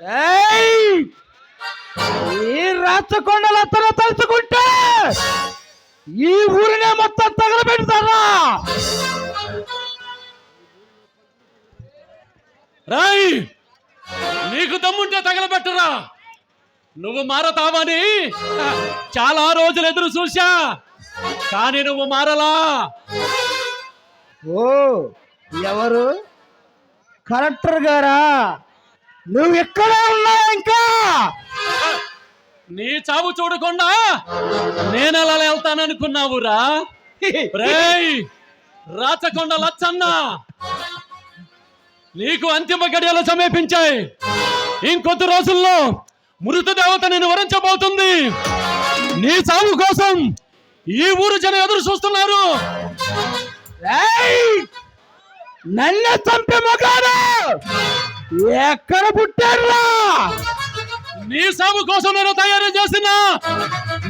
ఏయ్! ఈ రాచకొండల అతను తలుచుకుంటే ఈ ఊరినే మొత్తం తగలబెడతారా? రాయ్! నీకు దమ్ముంటే తగలబెట్టరా. నువ్వు మారతావని చాలా రోజులు ఎదురు చూశా. కానీ నువ్వు మారలా. ఓ ఎవరు? కలెక్టర్ గారా? నువ్వు ఎక్కడే ఉన్నావు ఇంకా? నీ చావు చూడకుండా నేను అలా వెళ్తాననుకున్నావురా. రేయ్ రాచకొండ లచ్చన్న నీకు అంతిమ గడియలు సమీపించాయి. ఇంకొద్ది రోజుల్లో మృత దేవత నిన్ను వరించబోతుంది. నీ చావు కోసం ఈ ఊరు జనం ఎదురు చూస్తున్నారు! నన్ను చంపే మగాడు! ఎక్కడ పుట్టారా నీ సాగు కోసం నేను తయారు చేసిన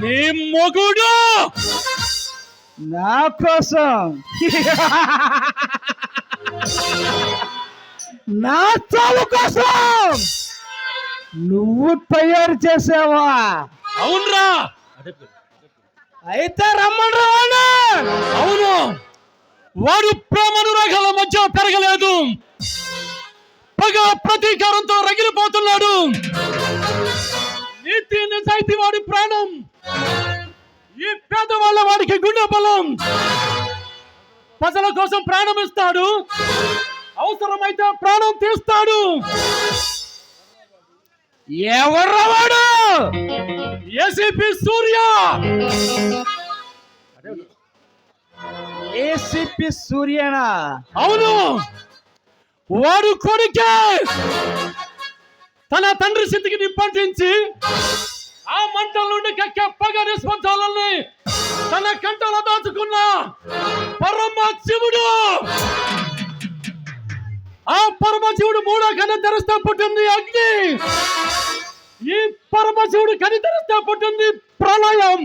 నీ మొగుడు. నా కోసం. నా చావు కోసం. నువ్వు తయారు చేసావా? అవునరా. అయితే రమ్మని అవును. వాడు ప్రేమనురాగాల మధ్య పెరగలేదు. పగ ప్రతీకారంతో రగిలిపోతున్నాడు. నీతి నిజాయితీ వాడి ప్రాణం. ఈ పేదవాళ్ళ వాడికి గుండె బలం. ప్రజల కోసం ప్రాణం ఇస్తాడు. అవసరమైతే ప్రాణం తీస్తాడు. ఎవర్రా వాడు? ఏసీపీ సూర్య. ఏసీపీ సూర్యనా? అవును. వాడు కొడుకే! తన తండ్రి స్థితికి నిప్పంటించి ఆ మంటల నుండి కక్కే పగ నిస్పందాలని తన కంటలో దాచుకున్న పరమ శివుడు! ఆ పరమశివుడు మూడో కన్ను తెరిస్తే పుట్టింది అగ్ని! ఈ పరమశివుడు కని తెరిస్తే పుట్టింది ప్రళయం!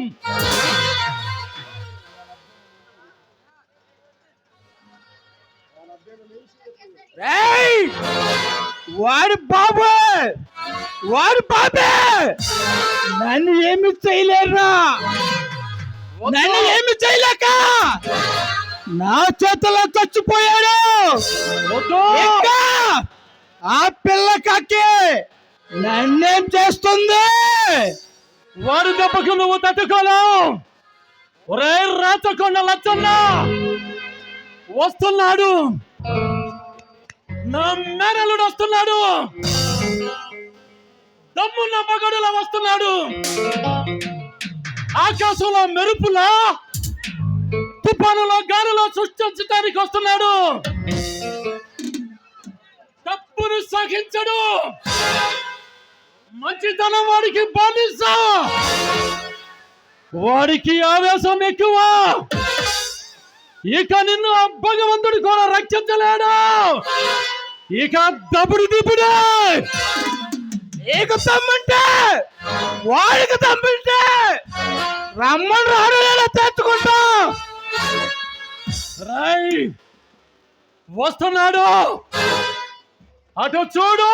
వాడి బాబు! వాడి బాబే! నన్ను ఏమి చేయలేరా నన్ను ఏమి చేయలేక? నా చేతిలో చచ్చిపోయాడు! ఆ పిల్ల కక్కి నన్నేం చేస్తుంది? వారి దెబ్బకు నువ్వు తట్టుకోలేవు! ఒరే రాచకొండ లచ్చన్న! వస్తున్నాడు! నా మేనలుడు వస్తున్నాడు. దమ్మున్న మగడులా వస్తున్నాడు. ఆకాశంలో మెరుపులా తుఫానులో గాలిలో సృష్టించడానికి వస్తున్నాడు. తప్పును సహించడు. మంచితనం వాడికి బానిస. వాడికి ఆవేశం ఎక్కువ. ఇక నిన్ను ఆ భగవంతుడు కూడా రక్షించలేడు. ఇక దబుడు దిప్పుడు నీకు తమ్ముంటే! వాడికి తమ్ముంటే! రమ్మని రాడు నేను తెచ్చుకుంటా! రై వస్తున్నాడు! అటు చూడు!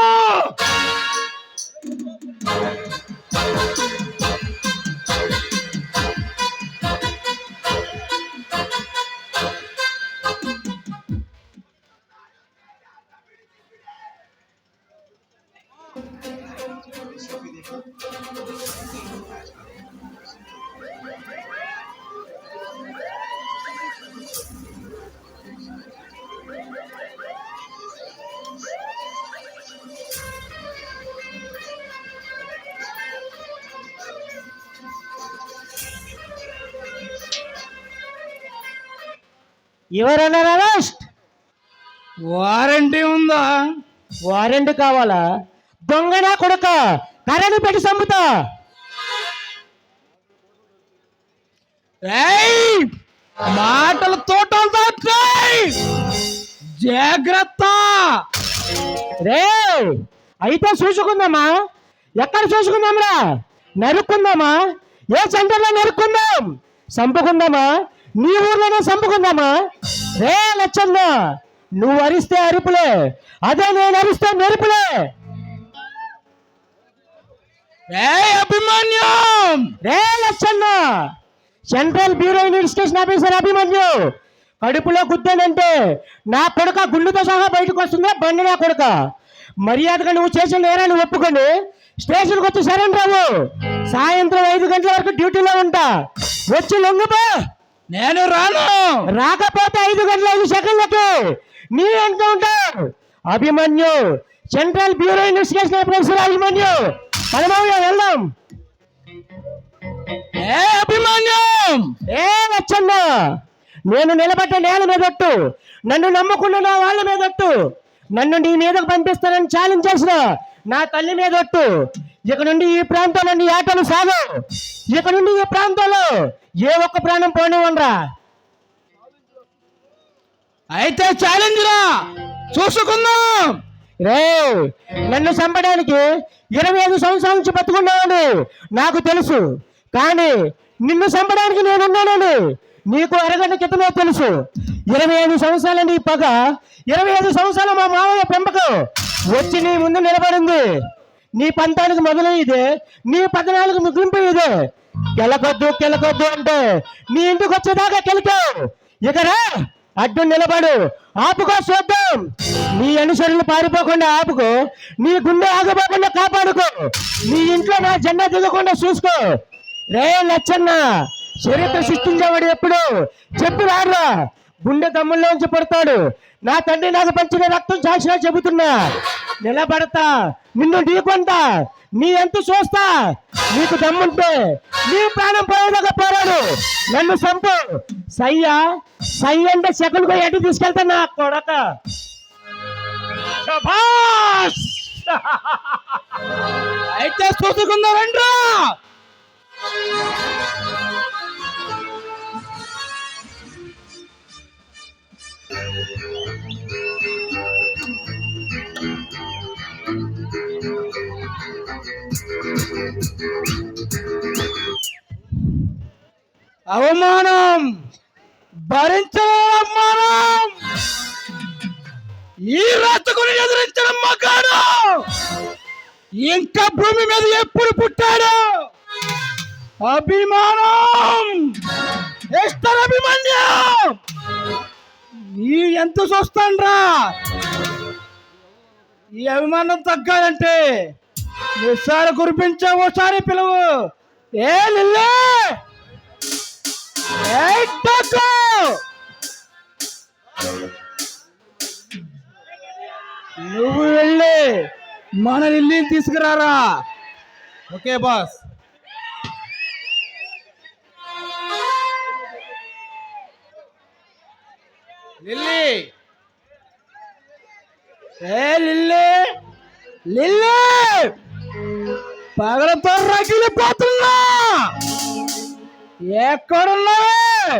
ఎవరైనా అరెస్ట్ వారంటీ ఉందా? వారెంట్ కావాలా? దొంగనా కొడుక? కరెంటు పెట్టి చంపుతా. ఏయ్! మాటలు తోటలు దాటాయి. జాగ్రత్త. రే అయితే చూసుకుందామా? ఎక్కడ చూసుకుందాంరా? నరుక్కుందామా? ఏ సెంటర్లో నరుక్కుందాం? చంపుకుందామా? నీ ఊర్లోనే చంపుకుందామా? రే లచ్చన్న నువ్వు అరిస్తే అరుపులే. అదే నేను అరిస్తే మెరుపులే. రే అభిమన్యం! రే Lachchanna! Central bureau investigation officer Abhimanyu! కడుపులో గుద్దానంటే నా కొడుక గుండుతో సహా బయటకు వస్తుందా? బండి నా కొడుక! మర్యాదగా నువ్వు చేసిన నేరాన్ని ఒప్పుకొని స్టేషన్కి వచ్చి సరెండర్ రావు సాయంత్రం ఐదు గంటల వరకు డ్యూటీలో ఉంటా! వచ్చి లొంగిపో నేను రాను! రాకపోతే ఐదు గంటల ఐదు సెకండ్లకి! నీ encounter Abhimanyu! Central bureau investigation officer Abhimanyu! పరమావయ్య వెళ్దాం. ఏ అభిమన్యం! ఏ లచ్చన్న నేను నిలబడ్డ నేల మీదట్టు నన్ను నమ్ముకున్న నా వాళ్ళ మీదట్టు నన్ను నీ మీదకు పంపిస్తానని ఛాలెంజ్ చేసిన నా తల్లి మీదట్టు ఇక నుండి ఈ ప్రాంతంలో నీ ఆటలు సాగు. ఇక నుండి ఈ ప్రాంతంలో ఏ ఒక్క ప్రాణం పోనివ్వనరా అయితే ఛాలెంజ్ రా. చూసుకుందాం. రే నన్ను చంపడానికి ఇరవై ఐదు సంవత్సరాల నుంచి బతుకున్నాను నాకు తెలుసు. కానీ నిన్ను చంపడానికి నేనున్నానని నీకు అరగంట క్రితమే తెలుసు. ఇరవై ఐదు సంవత్సరాల నీ పగ ఇరవై ఐదు సంవత్సరాల మా మామయ్య పెంపకం వచ్చి నీ ముందు నిలబడింది. నీ పంతానికి మొదలు ఇదే నీ పద్నాలుగు ముగింపు ఇదే కెలకొద్దు కెలకొద్దు అంటే నీ ఇంటికి వచ్చేదాకా కెలికావు. ఇక రా అడ్డు నిలబడు. ఆపుకో చూద్దాం. నీ అనుసరులు పారిపోకుండా ఆపుకో. నీ గుండె ఆగిపోకుండా కాపాడుకో. నీ ఇంట్లో నా జెండా దిగకుండా చూసుకో. రే లచ్చన్న చరిత్ర సృష్టించేవాడు ఎప్పుడు? చెప్పు రాడ్రా. గుండె దమ్ముల్లోంచి పడతాడు. నా తండ్రి నాకు పంచిన రక్తం సాక్షిగా చెబుతున్నా. నిలబడతా. నిన్ను ఢీకొంటా. నీ ఎంత చూస్తా. నీకు దమ్ముంటే నీ ప్రాణం పోయేదాకా పోరాడు. నన్ను సంపు సయ్యా సై అంటే సెకండ్ పోయి ఎటు తీసుకెళ్తా నా కొడక? శభాష్! అయితే చూసుకుందారంట్రా అవమానం! భరించలే అవమానం! ఈ రాతకుని ఎదిరించడం మగాడు! ఇంకా భూమి మీద ఎప్పుడు పుట్టాడు? అభిమానం! ఎస్టర్ అభిమన్యం! ఈ ఎంత చూస్తాండ్రా? ఈ అభిమానం తగ్గాలంటే నిస్సారి కురిపించే ఓసారి పిలువు. ఏ లిల్లే! ఏయ్ నువ్వు వెళ్ళి మన ఇల్లు తీసుకురారా. Okay boss. లిల్లీ. ఏ లిల్లీ? లిల్లీ! పగలతో రగిలిపోతున్నా. ఎక్కడున్నావే?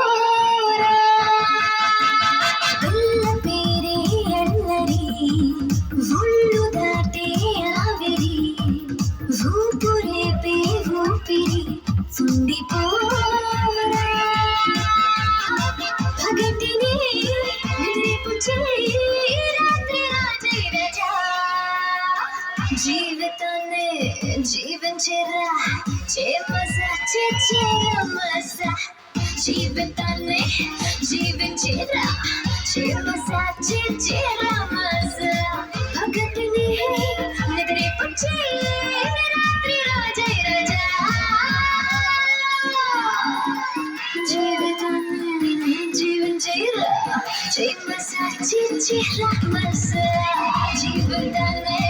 జీవితాన్ని జీవించరా చే మజా చే చే మజా జీవితాన్ని జీవించరా చే మజా చే చే మజా పగటిని నిద్రపు చేయి రాత్రి రాజై రజా జీవితాన్ని జీవించేరా చేయమసా చిచ్చిరా మసా జీవితాన్ని జీవించేరా చేయమసా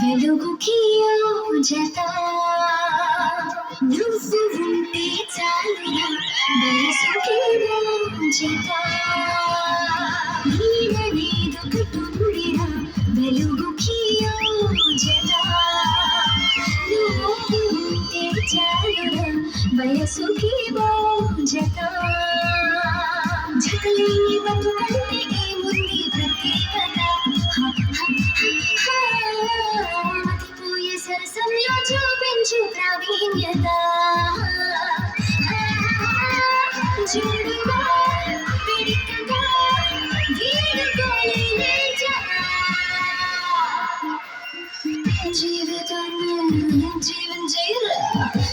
వెలుగుకి ఓ వయసుకి ఓ జత జతలేని బతుకంటే ఏముంది ప్రత్యేకత. మతిపోయే సరసంలో చూపించు ప్రావీణ్యత. చూడుగా పిడికగా వీడుకోలేని జీవితాన్ని Yeah.